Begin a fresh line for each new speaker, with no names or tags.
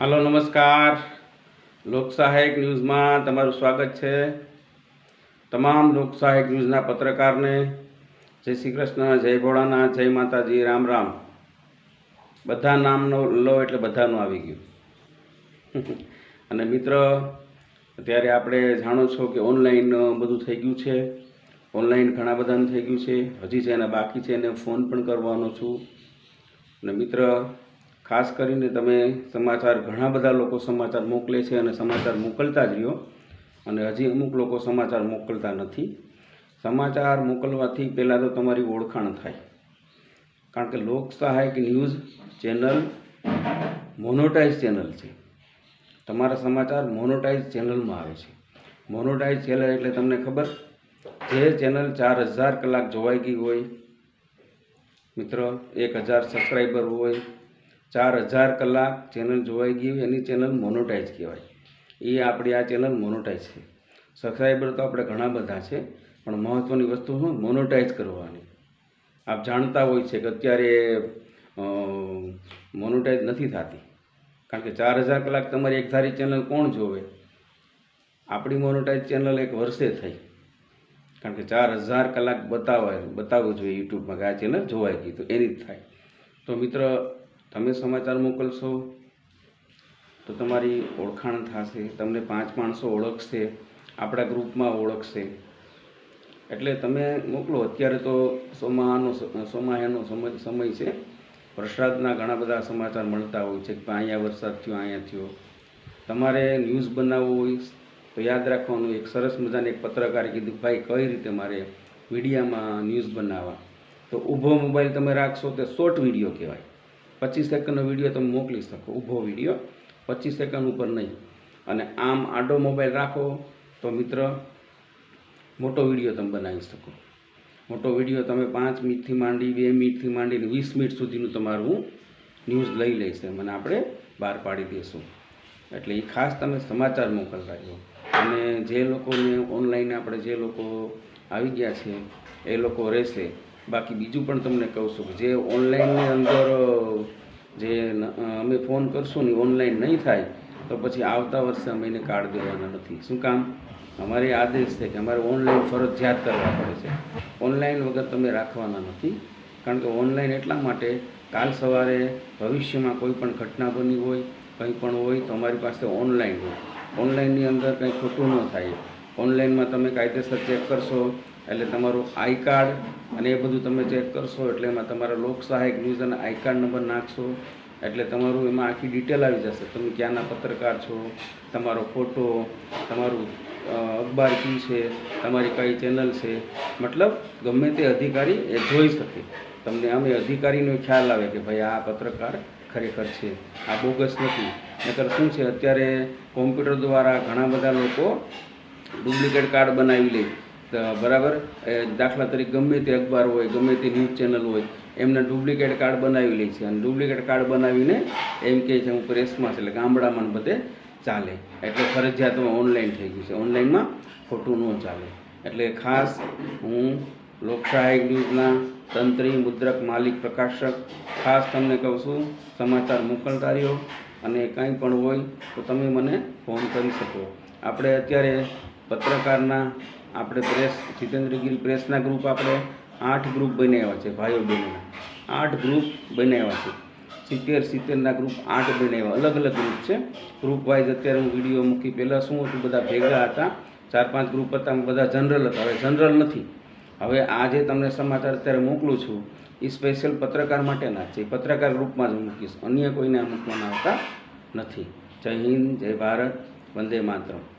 હાલો, નમસ્કાર. લોકસહાયક ન્યૂઝમાં તમારું સ્વાગત છે. તમામ લોકસહાયક ન્યૂઝના પત્રકારને જય શ્રી કૃષ્ણ, જય ભોળાના જય માતાજી, રામ રામ. બધા નામનો લો એટલે બધાનું આવી ગયું. અને મિત્ર, અત્યારે આપણે જાણો છો કે ઓનલાઈન બધું થઈ ગયું છે. ઓનલાઈન ઘણા બધાનું થઈ ગયું છે. હજી છે એના બાકી છે એને ફોન પણ કરવાનો છું. અને મિત્ર ખાસ કરીને તમે સમાચાર, ઘણા બધા લોકો સમાચાર મોકલે છે અને સમાચાર મોકલતા જ રહ્યો. અને હજી અમુક લોકો સમાચાર મોકલતા નથી. સમાચાર મોકલવાથી પહેલાં તો તમારી ઓળખાણ થાય. કારણ કે લોક સહાયક ન્યૂઝ ચેનલ મોનોટાઇઝ ચેનલ છે. તમારા સમાચાર મોનોટાઇઝ ચેનલમાં આવે છે. મોનોટાઇઝ ચેનલ એટલે તમને ખબર? જે ચેનલ ચાર હજાર કલાક જોવાઈ ગઈ હોય, મિત્ર, એક હજાર સબસ્ક્રાઈબર હોય ચાર હજાર કલાક ચેનલ જોવાઈ ગઈ એની ચેનલ મોનોટાઈઝ કહેવાય. એ આપણી આ ચેનલ મોનોટાઈઝ છે. સબસ્ક્રાઈબર તો આપણે ઘણા બધા છે, પણ મહત્ત્વની વસ્તુ શું? મોનોટાઈઝ કરવાની. આપ જાણતા હોય છે કે અત્યારે મોનોટાઈઝ નથી થતી. કારણ કે ચાર હજાર કલાક તમારી એક ધારી ચેનલ કોણ જોવે? આપણી મોનોટાઈઝ ચેનલ એક વર્ષે થઈ. કારણ કે ચાર હજાર કલાક બતાવાય, બતાવવું જોઈએ યુટ્યુબમાં કે આ ચેનલ જોવાઈ ગઈ, તો એની જ થાય. તો મિત્ર તમે સમાચાર મોકલશો? તો તમારી ઓળખાણ થશે, તમને પાંચ માણસો ઓળખશે, આપણા ગ્રુપમાં ઓળખશે. એટલે તમે મોકલો, અત્યારે તો સોમાહાનો સોમાહાનો સમય સમય છે. વરસાદના ઘણા બધા સમાચાર મળતા હોય છે કે અહીંયા વરસાદ થયો, અહીંયા થયો. તમારે ન્યૂઝ બનાવવું હોય, તો યાદ રાખવાનું, એક સરસ મજાને એક પત્રકારે કીધું, ભાઈ, કઈ રીતે મારે મીડિયામાં ન્યૂઝ બનાવવા? તો ઊભો મોબાઈલ તમે રાખશો તે શોર્ટ વીડિયો કહેવાય. પચીસ સેકન્ડનો વીડિયો તમે મોકલી શકો, ઊભો વીડિયો, પચીસ સેકન્ડ ઉપર નહીં. અને આમ આડો મોબાઈલ રાખો તો મિત્ર, મોટો વીડિયો તમે બનાવી શકો. મોટો વીડિયો તમે પાંચ મિનિટથી માંડી, બે મિનિટથી માંડીને વીસ મિનિટ સુધીનું તમારું ન્યૂઝ લઈ લેશે મને આપણે બહાર પાડી દઈશું એટલે એ ખાસ તમે સમાચાર મોકલતા અને જે લોકોને ઓનલાઈન આપણે જે લોકો આવી ગયા છે, એ લોકો રહેશે. બાકી બીજું પણ તમને કહું છું કે જે ઓનલાઈનની અંદર, જે અમે ફોન કરશું ને ઓનલાઈન નહીં થાય, તો પછી આવતા વર્ષે અમે એને કાર્ડ દેવાના નથી. શું કામ? અમારે આદેશ છે કે અમારે ઓનલાઈન ફરજિયાત કરવા પડે છે. ઓનલાઈન વગર તમે રાખવાના નથી, કારણ કે ઓનલાઈન એટલા માટે કાલ સવારે ભવિષ્યમાં કોઈ પણ ઘટના બની હોય, કંઈ પણ હોય, તો અમારી પાસે ઓનલાઈન હોય. ઓનલાઈનની અંદર કંઈ ખોટું ન થાય. ઓનલાઈનમાં તમે કાયદેસર ચેક કરશો એટલે તમારું આઈ કાર્ડ અને એ બધું તમે ચેક કરશો એટલે એમાં તમારા લોક સહાયક ન્યૂઝ અને આઈ કાર્ડ નંબર નાખશો. એટલે તમારું એમાં આખી ડિટેલ આવી જશે. તમે ક્યાંના પત્રકાર છો, તમારો ફોટો તમારું અખબાર કી છે, તમારી કઈ ચેનલ છે. મતલબ ગમે તે અધિકારી એ જોઈ શકે. તમને અમે અધિકારીનો ખ્યાલ આવે કે ભાઈ આ પત્રકાર ખરેખર છે. આ બોગસ નથી. નકર શું છે, અત્યારે કોમ્પ્યુટર દ્વારા ઘણા બધા લોકો ડુપ્લિકેટ કાર્ડ બનાવી લે. બરાબર? દાખલા તરીકે ગમે તે અખબાર હોય, ગમે તે ન્યૂઝ ચેનલ હોય, એમને ડુપ્લિકેટ કાર્ડ બનાવી લે છે. અને ડુપ્લિકેટ કાર્ડ બનાવીને એમ કહે છે, હું પ્રેસમાં છે એટલે ગામડામાં બધે ચાલે. એટલે ફરજિયાતમાં ઓનલાઈન થઈ ગયું છે. ઓનલાઈનમાં ખોટું ન ચાલે. એટલે ખાસ હું લોકશાહી ન્યૂઝના તંત્રી, મુદ્રક, માલિક, પ્રકાશક, ખાસ તમને કહું છું, સમાચાર મોકલતા રહ્યો અને કંઈ પણ હોય તો તમે મને ફોન કરી શકો. આપણે અત્યારે પત્રકારના આપણે પ્રેસ જીતેન્દ્રગીરી પ્રેસના ગ્રુપ આપણે આઠ ગ્રુપ બનાવ્યા છે, ભાઈઓ બહેનોના. આઠ ગ્રુપ બનાવ્યા છે. સિત્તેર સિત્તેરના ગ્રુપ આઠ બનાવ્યા. અલગ અલગ ગ્રુપ છે. ગ્રુપ વાઇઝ અત્યારે હું વીડિયો મૂકી, પહેલાં શું હતું, બધા ભેગા હતા. ચાર પાંચ ગ્રુપ હતા બધા જનરલ હતા. હવે જનરલ નથી. હવે આ જે તમને સમાચાર અત્યારે મોકલું છું. એ સ્પેશિયલ પત્રકાર માટેના છે. પત્રકાર ગ્રુપમાં જ મૂકીશ. અન્ય કોઈને મૂકવાના આવતા નથી. જય હિન્દ, જય ભારત, વંદે માતરમ.